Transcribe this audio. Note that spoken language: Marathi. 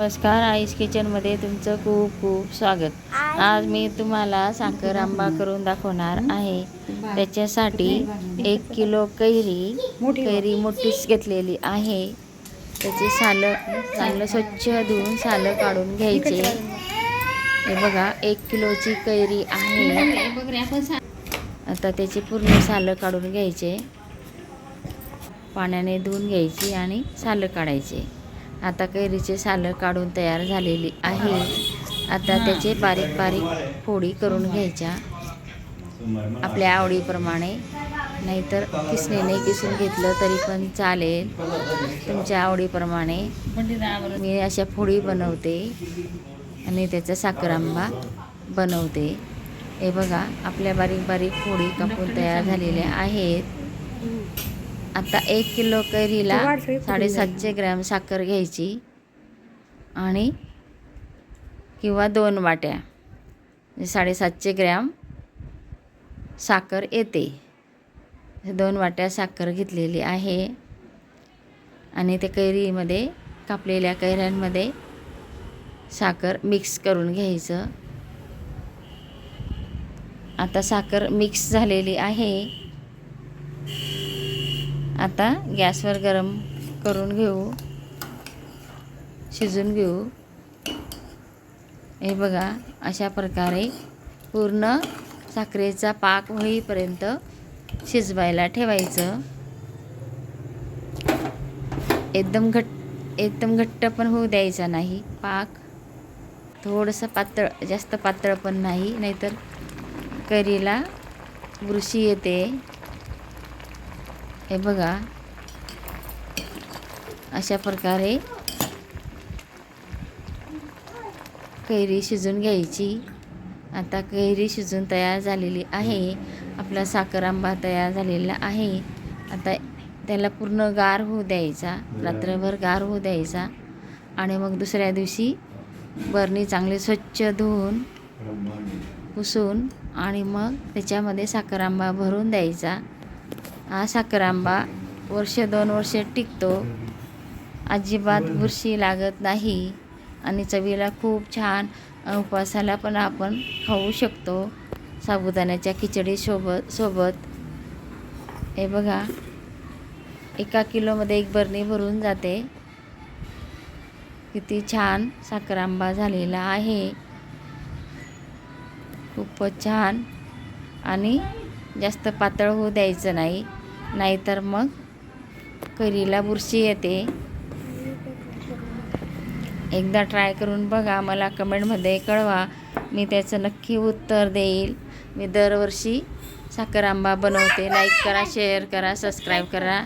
नमस्कार आईस किचनमध्ये तुमचं खूप खूप स्वागत. आज मी तुम्हाला साखर आंबा करून दाखवणार आहे. त्याच्यासाठी एक किलो कैरी कैरी मोठीच घेतलेली आहे. त्याची सालं चांगलं स्वच्छ धुवून सालं काढून घ्यायचे. हे बघा एक किलोची कैरी आहे. आता त्याची पूर्ण सालं काढून घ्यायचे. पाण्याने धुवून घ्यायची आणि सालं काढायचे. आता कैरीचे सालं काढून तयार झालेली आहे. आता त्याचे बारीक बारीक फोडी करून घ्यायच्या. आपल्या आवडीप्रमाणे. नाहीतर किसणीने किसून घेतलं तरी पण चालेल. तुमच्या आवडीप्रमाणे. मी अशा फोडी बनवते. आणि त्याचा साखर आंबा बनवते. हे बघा आपल्या बारीक बारीक फोडी कापून तयार झालेल्या आहेत. आता एक किलो कैरीला साडेसातशे ग्रॅम साखर घ्यायची आणि किंवा दोन वाट्या म्हणजे साडेसातशे ग्रॅम साखर येते. दोन वाट्या साखर घेतलेली आहे. आणि त्या कैरीमध्ये कापलेल्या कैऱ्यांमध्ये साखर मिक्स करून घ्यायचं. आता साखर मिक्स झालेली आहे. आता गॅसवर गरम करून घेऊ. शिजून घेऊ. हे बघा अशा प्रकारे पूर्ण साखरेचा पाक होईपर्यंत शिजवायला ठेवायचं. एकदम घट्ट एकदम घट्ट पण होऊ द्यायचा नाही पाक. थोडंसं पातळ जास्त पातळ पण नाही नाहीतर करीला बुरशी येते. हे बघा. अशा प्रकारे कैरी शिजून घ्यायची. आता कैरी शिजून तयार झालेली आहे. आपला साखर आंबा तयार झालेला आहे. आता त्याला पूर्ण गार होऊ द्यायचा. रात्रभर गार होऊ द्यायचा. आणि मग दुसऱ्या दिवशी बरणी चांगली स्वच्छ धुवून पुसून आणि मग त्याच्यामध्ये साखर आंबा भरून द्यायचा. हा साखर आंबा वर्ष दोन वर्ष टिकतो. अजिबात बुरशी लागत नाही. आणि चवीला खूप छान उपवासाला पण आपण खाऊ शकतो. साबुदाण्याच्या खिचडीसोबत सोबत हे बघा. एका किलोमध्ये एक बरणी भरून जाते. किती छान साखर आंबा झालेला आहे. खूपच छान. आणि जास्त पातळ होऊ द्यायचं नाही. नाहीतर मग करीला बुरशी येते. एकदा ट्राय करून बघा मला कमेंटमध्ये कळवा. मी त्याचं नक्की उत्तर देईल. मी दरवर्षी साखर आंबा बनवते. लाईक करा शेअर करा सबस्क्राईब करा.